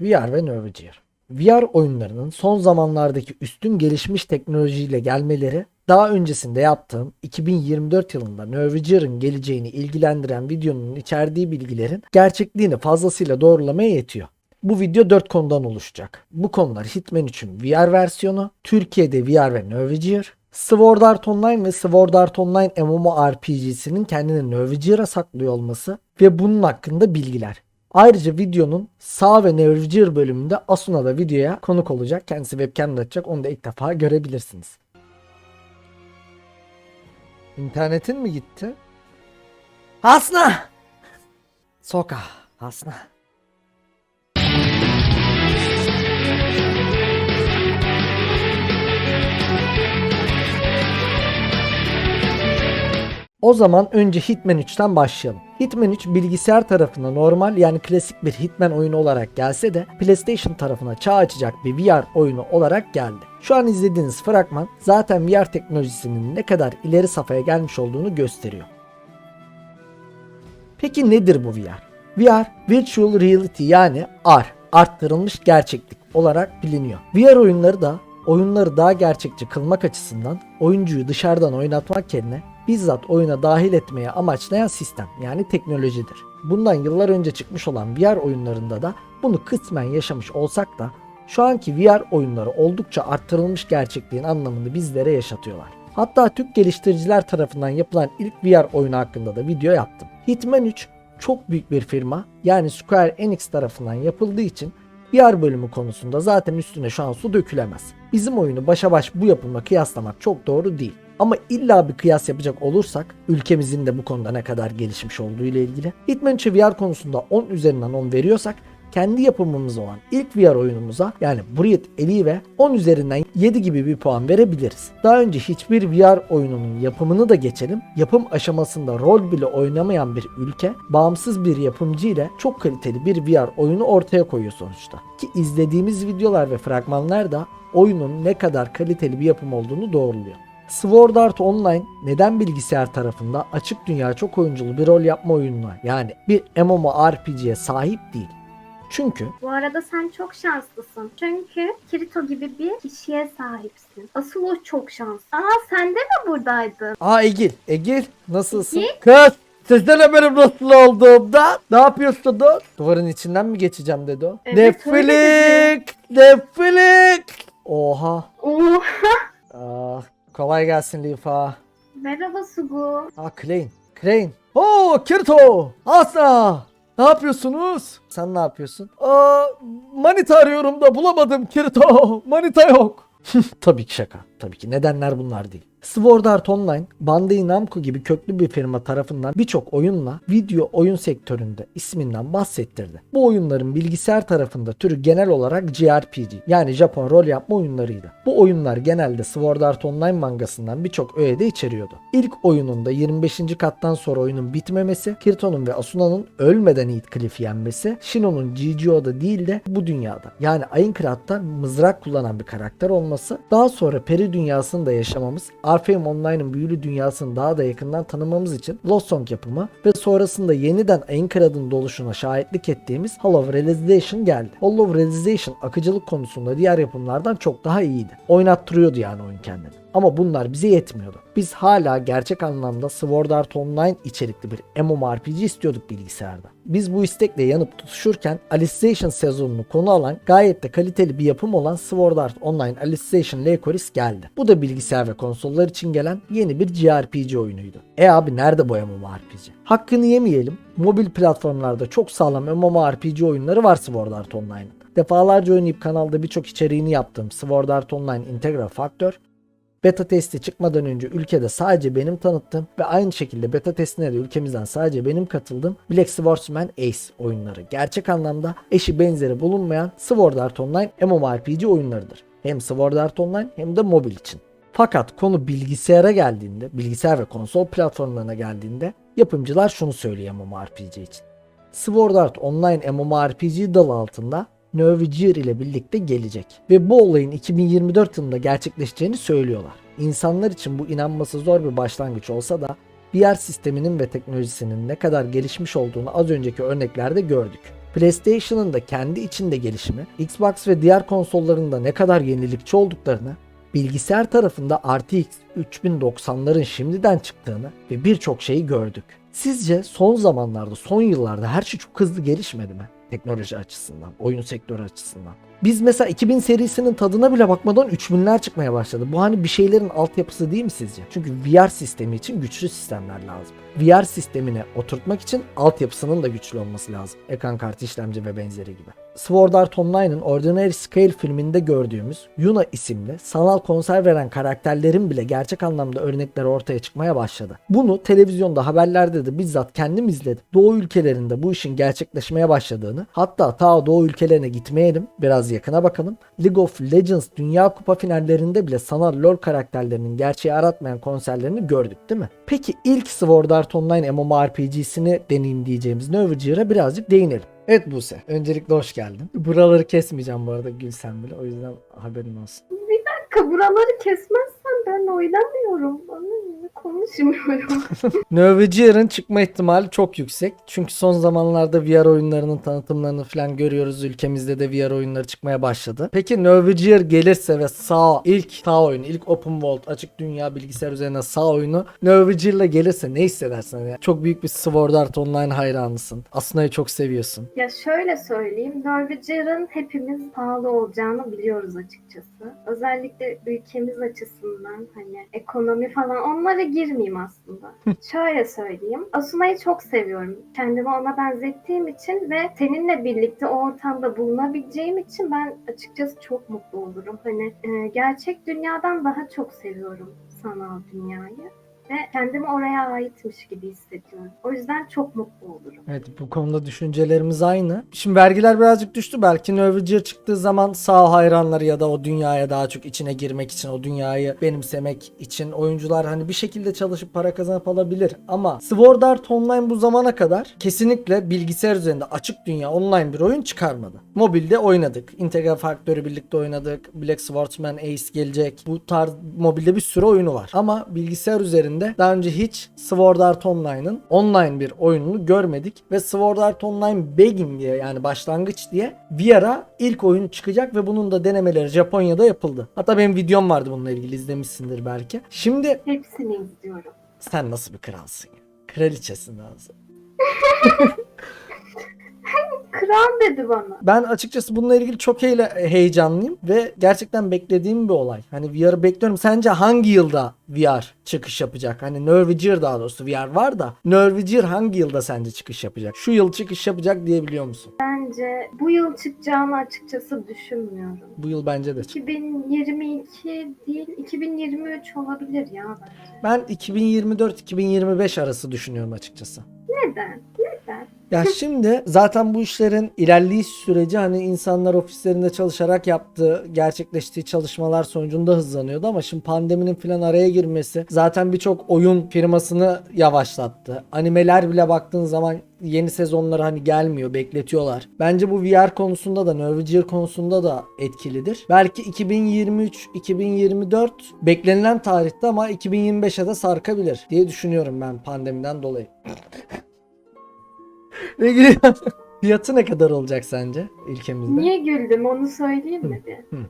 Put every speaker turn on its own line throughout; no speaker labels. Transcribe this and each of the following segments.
VR ve Nervagear. VR oyunlarının son zamanlardaki üstün gelişmiş teknolojiyle gelmeleri daha öncesinde yaptığım 2024 yılında Nervagear'ın geleceğini ilgilendiren videonun içerdiği bilgilerin gerçekliğini fazlasıyla doğrulamaya yetiyor. Bu video 4 konudan oluşacak. Bu konular Hitman 3'ün VR versiyonu, Türkiye'de VR ve Nervagear, Sword Art Online ve Sword Art Online MMORPG'sinin kendini Nervagear'a saklıyor olması ve bunun hakkında bilgiler. Ayrıca videonun sağ ve Nervagear bölümünde Asuna da videoya konuk olacak. Kendisi webcam'da açacak. Onu da ilk defa görebilirsiniz. İnternetin mi gitti? Hasna! Soka. Hasna. O zaman önce Hitman 3'ten başlayalım. Hitman 3 bilgisayar tarafına normal yani klasik bir Hitman oyunu olarak gelse de PlayStation tarafına çağ açacak bir VR oyunu olarak geldi. Şu an izlediğiniz fragman zaten VR teknolojisinin ne kadar ileri safhaya gelmiş olduğunu gösteriyor. Peki nedir bu VR? VR, Virtual Reality yani R, arttırılmış gerçeklik olarak biliniyor. VR oyunları da oyunları daha gerçekçi kılmak açısından oyuncuyu dışarıdan oynatmak yerine bizzat oyuna dahil etmeye amaçlayan sistem yani teknolojidir. Bundan yıllar önce çıkmış olan VR oyunlarında da bunu kısmen yaşamış olsak da şu anki VR oyunları oldukça arttırılmış gerçekliğin anlamını bizlere yaşatıyorlar. Hatta Türk geliştiriciler tarafından yapılan ilk VR oyunu hakkında da video yaptım. Hitman 3 çok büyük bir firma yani Square Enix tarafından yapıldığı için VR bölümü konusunda zaten üstüne şu an su dökülemez. Bizim oyunu başa baş bu yapımla kıyaslamak çok doğru değil. Ama illa bir kıyas yapacak olursak ülkemizin de bu konuda ne kadar gelişmiş olduğu ile ilgili Hitman 3'e VR konusunda 10 üzerinden 10 veriyorsak kendi yapımımız olan ilk VR oyunumuza yani Breathe Alive 10 üzerinden 7 gibi bir puan verebiliriz. Daha önce hiçbir VR oyununun yapımını da geçelim. Yapım aşamasında rol bile oynamayan bir ülke bağımsız bir yapımcı ile çok kaliteli bir VR oyunu ortaya koyuyor sonuçta. Ki izlediğimiz videolar ve fragmanlar da oyunun ne kadar kaliteli bir yapım olduğunu doğruluyor. Sword Art Online neden bilgisayar tarafında açık dünya çok oyunculu bir rol yapma oyununa yani bir MMORPG'ye sahip değil? Çünkü
Bu arada sen çok şanslısın. Çünkü Kirito gibi bir kişiye sahipsin. Asıl o çok şanslı. Aa sen de mi buradaydın?
Aa Egil, Egil nasılsın?
Egil?
Kız sizden benim nasıl olduğumda ne yapıyorsun? Duvarın içinden mi geçeceğim dedi o.
Evet, öyle
Neflik, neflik. Oha.
Oo.
Aa, kolay gelsin Lifa.
Merhaba Sugu.
Aa Klein, Klein. Oo Kirito, Asna. Ne yapıyorsunuz? Sen ne yapıyorsun? Aa, manita arıyorum da bulamadım Kirito. Manita yok. Tabii ki şaka. Tabii ki nedenler bunlar değil. Sword Art Online, Bandai Namco gibi köklü bir firma tarafından birçok oyunla video oyun sektöründe isminden bahsettirdi. Bu oyunların bilgisayar tarafında türü genel olarak JRPG yani Japon rol yapma oyunlarıydı. Bu oyunlar genelde Sword Art Online mangasından birçok öğe de içeriyordu. İlk oyununda 25. kattan sonra oyunun bitmemesi, Kirito'nun ve Asuna'nın ölmeden Heathcliff yenmesi, Shino'nun GGO'da değil de bu dünyada yani Aincrad'da mızrak kullanan bir karakter olması, daha sonra peri dünyasında yaşamamız, Arfheim Online'ın büyülü dünyasını daha da yakından tanımamız için Lost Song yapımı ve sonrasında yeniden Aincrad'ın doluşuna şahitlik ettiğimiz Hollow Realization geldi. Hollow Realization akıcılık konusunda diğer yapımlardan çok daha iyiydi. Oynattırıyordu yani oyun kendini. Ama bunlar bize yetmiyordu. Biz hala gerçek anlamda Sword Art Online içerikli bir MMORPG istiyorduk bilgisayarda. Biz bu istekle yanıp tutuşurken Alicization sezonunu konu alan gayet de kaliteli bir yapım olan Sword Art Online Alicization Lycoris geldi. Bu da bilgisayar ve konsollar için gelen yeni bir JRPG oyunuydu. E abi nerede bu MMORPG? Hakkını yemeyelim. Mobil platformlarda çok sağlam MMORPG oyunları var Sword Art Online'ın. Defalarca oynayıp kanalda birçok içeriğini yaptığım Sword Art Online Integral Factor Beta testi çıkmadan önce ülkede sadece benim tanıttığım ve aynı şekilde beta testine de ülkemizden sadece benim katıldığım Black Swordsman Ace oyunları. Gerçek anlamda eşi benzeri bulunmayan Sword Art Online MMORPG oyunlarıdır. Hem Sword Art Online hem de mobil için. Fakat konu bilgisayara geldiğinde, bilgisayar ve konsol platformlarına geldiğinde yapımcılar şunu söylüyor MMORPG için. Sword Art Online MMORPG dalı altında Nervagear ile birlikte gelecek. Ve bu olayın 2024 yılında gerçekleşeceğini söylüyorlar. İnsanlar için bu inanması zor bir başlangıç olsa da VR sisteminin ve teknolojisinin ne kadar gelişmiş olduğunu az önceki örneklerde gördük. PlayStation'ın da kendi içinde gelişimi, Xbox ve diğer konsollarında ne kadar yenilikçi olduklarını, bilgisayar tarafında RTX 3090'ların şimdiden çıktığını ve birçok şeyi gördük. Sizce son zamanlarda, son yıllarda her şey çok hızlı gelişmedi mi? Teknoloji açısından, oyun sektörü açısından. Biz mesela 2000 serisinin tadına bile bakmadan 3000'ler çıkmaya başladı. Bu hani bir şeylerin altyapısı değil mi sizce? Çünkü VR sistemi için güçlü sistemler lazım. VR sistemine oturtmak için altyapısının da güçlü olması lazım. Ekran kartı, işlemci ve benzeri gibi. Sword Art Online'ın Ordinary Scale filminde gördüğümüz Yuna isimli sanal konser veren karakterlerin bile gerçek anlamda örnekleri ortaya çıkmaya başladı. Bunu televizyonda haberlerde de bizzat kendim izledim. Doğu ülkelerinde bu işin gerçekleşmeye başladığını hatta ta Doğu ülkelerine gitmeyelim biraz yakına bakalım. League of Legends Dünya Kupa finallerinde bile sanal LoL karakterlerinin gerçeği aratmayan konserlerini gördük değil mi? Peki ilk Sword Art Online MMORPG'sini deneyimleyeceğimiz Novagear'a birazcık değinelim. Evet Buse. Öncelikle hoş geldin. Buraları kesmeyeceğim bu arada Gülsen bile. O yüzden haberin olsun.
Dakika, buraları kesmezsen ben oynamıyorum. Anladın Konuşmuyorum.
Novagear'ın çıkma ihtimali çok yüksek. Çünkü son zamanlarda VR oyunlarının tanıtımlarını falan görüyoruz. Ülkemizde de VR oyunları çıkmaya başladı. Peki Novagear gelirse ve sağ ilk sağ oyunu, ilk open world açık dünya bilgisayar üzerine sağ oyunu Novagear'la gelirse ne hissedersin? Yani çok büyük bir Sword Art Online hayranısın. Aslında çok seviyorsun.
ya şöyle söyleyeyim. Norwegian'ın hepimiz pahalı olacağını biliyoruz açıkçası. Özellikle ülkemiz açısından hani ekonomi falan onlara girmeyeyim aslında. şöyle söyleyeyim. Asuna'yı çok seviyorum. Kendimi ona benzettiğim için ve seninle birlikte o ortamda bulunabileceğim için ben açıkçası çok mutlu olurum. Hani e, gerçek dünyadan daha çok seviyorum sanal dünyayı. Ve kendimi oraya aitmiş gibi hissediyorum. O yüzden çok mutlu olurum.
Evet bu konuda düşüncelerimiz aynı. Şimdi vergiler birazcık düştü. Belki Novagear çıktığı zaman sağ hayranları ya da o dünyaya daha çok içine girmek için, o dünyayı benimsemek için oyuncular hani bir şekilde çalışıp para kazanıp alabilir. Ama Sword Art Online bu zamana kadar kesinlikle bilgisayar üzerinde açık dünya online bir oyun çıkarmadı. Mobilde oynadık. Integral Factory birlikte oynadık. Black Swordsman Ace gelecek. Bu tarz mobilde bir sürü oyunu var. Ama bilgisayar üzerinde daha önce hiç Sword Art Online'ın online bir oyununu görmedik. Ve Sword Art Online Begin diye yani başlangıç diye VR'a ilk oyun çıkacak ve bunun da denemeleri Japonya'da yapıldı. Hatta benim videom vardı bununla ilgili izlemişsindir belki. Şimdi
Hepsini izliyorum.
sen nasıl bir kralsın ya? Kraliçesin lazım.
Kral dedi bana.
Ben açıkçası bununla ilgili çok heyle- heyecanlıyım ve gerçekten beklediğim bir olay. Hani VR'ı bekliyorum. Sence hangi yılda VR çıkış yapacak? Hani Norwegian daha doğrusu VR var da Norwegian hangi yılda sence çıkış yapacak? Şu yıl çıkış yapacak diyebiliyor musun?
Bence bu yıl çıkacağını açıkçası düşünmüyorum.
Bu yıl bence de çık.
2022 değil 2023 olabilir ya bence.
Ben 2024-2025 arası düşünüyorum açıkçası.
Neden? Neden?
Ya şimdi zaten bu işlerin ilerleyiş süreci hani insanlar ofislerinde çalışarak yaptığı, gerçekleştiği çalışmalar sonucunda hızlanıyordu ama şimdi pandeminin falan araya girmesi zaten birçok oyun firmasını yavaşlattı. Animeler bile baktığın zaman yeni sezonları hani gelmiyor, bekletiyorlar. Bence bu VR konusunda da Norwegian konusunda da etkilidir. Belki 2023, 2024 beklenilen tarihte ama 2025'e de sarkabilir diye düşünüyorum ben pandemiden dolayı. Ne gülüyorsun? Fiyatı ne kadar olacak sence ülkemizde?
Niye güldüm onu söyleyeyim mi bir?
Hı.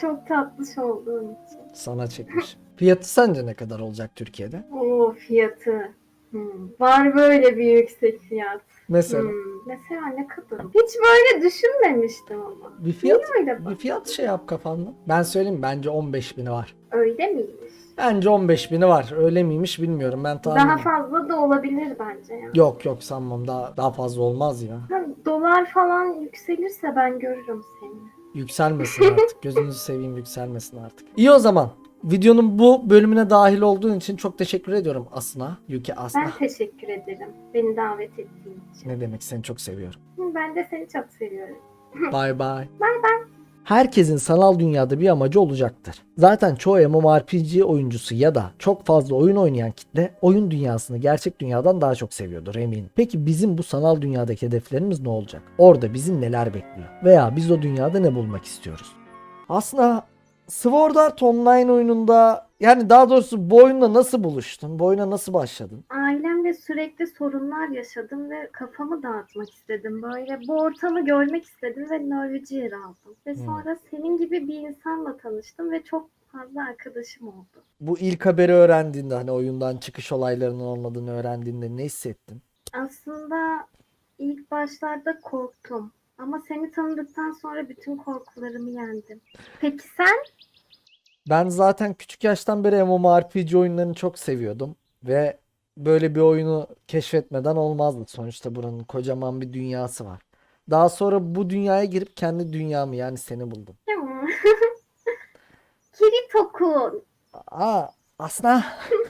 Çok tatlış olduğun için.
Sana çekmiş. Fiyatı sence ne kadar olacak Türkiye'de?
Oo fiyatı. Hmm. Var böyle bir yüksek fiyat.
Mesela
Hmm. Mesela ne kadar? Hiç böyle düşünmemiştim ama.
bir fiyat
Niye öyle
bir fiyat şey yap kafanda. Ben söyleyeyim bence 15 bini var.
Öyle miymiş?
Bence 15 bini var. Öyle miymiş bilmiyorum. Ben tahmin
Daha fazla da olabilir bence ya.
Yok yok sanmam daha daha fazla olmaz ya.
Ha, dolar falan yükselirse ben görürüm seni.
Yükselmesin artık. Gözünüzü seveyim yükselmesin artık. İyi o zaman. Videonun bu bölümüne dahil olduğun için çok teşekkür ediyorum Asna. Yuki Asna.
Ben teşekkür ederim beni davet ettiğin için.
Ne demek seni çok seviyorum.
Ben de seni çok seviyorum.
Bye bye. Herkesin sanal dünyada bir amacı olacaktır. Zaten çoğu MMORPG oyuncusu ya da çok fazla oyun oynayan kitle oyun dünyasını gerçek dünyadan daha çok seviyordur eminim. Peki bizim bu sanal dünyadaki hedeflerimiz ne olacak? Orada bizi neler bekliyor? Veya biz o dünyada ne bulmak istiyoruz? Aslında Sword Art Online oyununda yani daha doğrusu bu oyunla nasıl buluştun? Bu oyuna nasıl başladın?
Ailemle böyle sürekli sorunlar yaşadım ve kafamı dağıtmak istedim. Böyle bu ortamı görmek istedim ve Norwegian aldım. Ve
Hmm.
sonra senin gibi bir insanla tanıştım ve çok fazla arkadaşım oldu.
Bu ilk haberi öğrendiğinde hani oyundan çıkış olaylarının olmadığını öğrendiğinde ne hissettin?
Aslında ilk başlarda korktum. Ama seni tanıdıktan sonra bütün korkularımı yendim. Peki sen?
Ben zaten küçük yaştan beri MMORPG oyunlarını çok seviyordum ve böyle bir oyunu keşfetmeden olmazdı. Sonuçta buranın kocaman bir dünyası var. Daha sonra bu dünyaya girip kendi dünyamı yani seni buldum.
Kirito-kun.
Aa, aslında